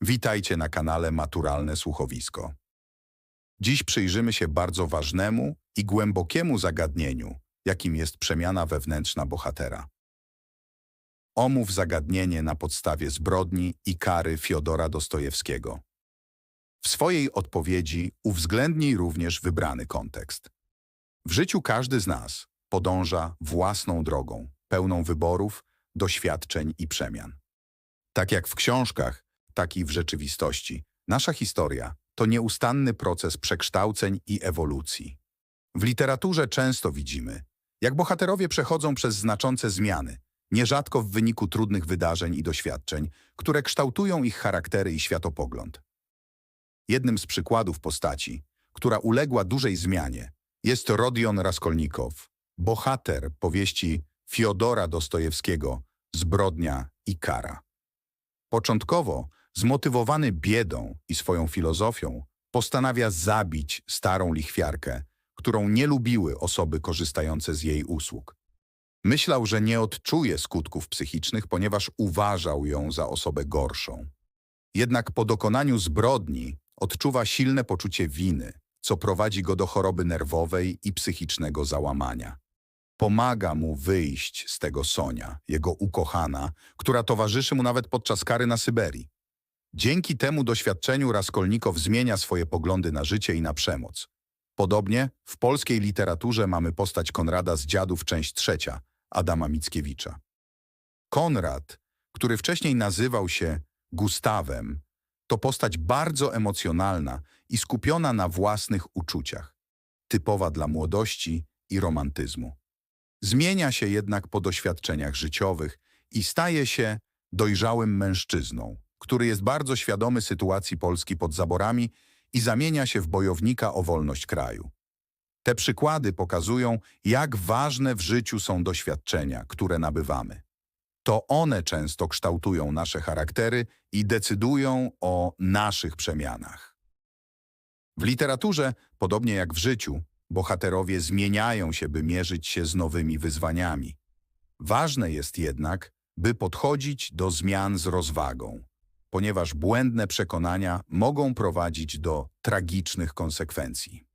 Witajcie na kanale Maturalne Słuchowisko. Dziś przyjrzymy się bardzo ważnemu i głębokiemu zagadnieniu, jakim jest przemiana wewnętrzna bohatera. Omów zagadnienie na podstawie zbrodni i kary Fiodora Dostojewskiego. W swojej odpowiedzi uwzględnij również wybrany kontekst. W życiu każdy z nas podąża własną drogą, pełną wyborów, doświadczeń i przemian. Tak jak w książkach, tak i w rzeczywistości. Nasza historia to nieustanny proces przekształceń i ewolucji. W literaturze często widzimy, jak bohaterowie przechodzą przez znaczące zmiany, nierzadko w wyniku trudnych wydarzeń i doświadczeń, które kształtują ich charaktery i światopogląd. Jednym z przykładów postaci, która uległa dużej zmianie, jest Rodion Raskolnikow, bohater powieści Fiodora Dostojewskiego Zbrodnia i kara. Początkowo, zmotywowany biedą i swoją filozofią, postanawia zabić starą lichwiarkę, którą nie lubiły osoby korzystające z jej usług. Myślał, że nie odczuje skutków psychicznych, ponieważ uważał ją za osobę gorszą. Jednak po dokonaniu zbrodni odczuwa silne poczucie winy, co prowadzi go do choroby nerwowej i psychicznego załamania. Pomaga mu wyjść z tego Sonia, jego ukochana, która towarzyszy mu nawet podczas kary na Syberii. Dzięki temu doświadczeniu Raskolnikow zmienia swoje poglądy na życie i na przemoc. Podobnie w polskiej literaturze mamy postać Konrada z Dziadów, część trzecia, Adama Mickiewicza. Konrad, który wcześniej nazywał się Gustawem, to postać bardzo emocjonalna i skupiona na własnych uczuciach, typowa dla młodości i romantyzmu. Zmienia się jednak po doświadczeniach życiowych i staje się dojrzałym mężczyzną, który jest bardzo świadomy sytuacji Polski pod zaborami i zamienia się w bojownika o wolność kraju. Te przykłady pokazują, jak ważne w życiu są doświadczenia, które nabywamy. To one często kształtują nasze charaktery i decydują o naszych przemianach. W literaturze, podobnie jak w życiu, bohaterowie zmieniają się, by mierzyć się z nowymi wyzwaniami. Ważne jest jednak, by podchodzić do zmian z rozwagą, ponieważ błędne przekonania mogą prowadzić do tragicznych konsekwencji.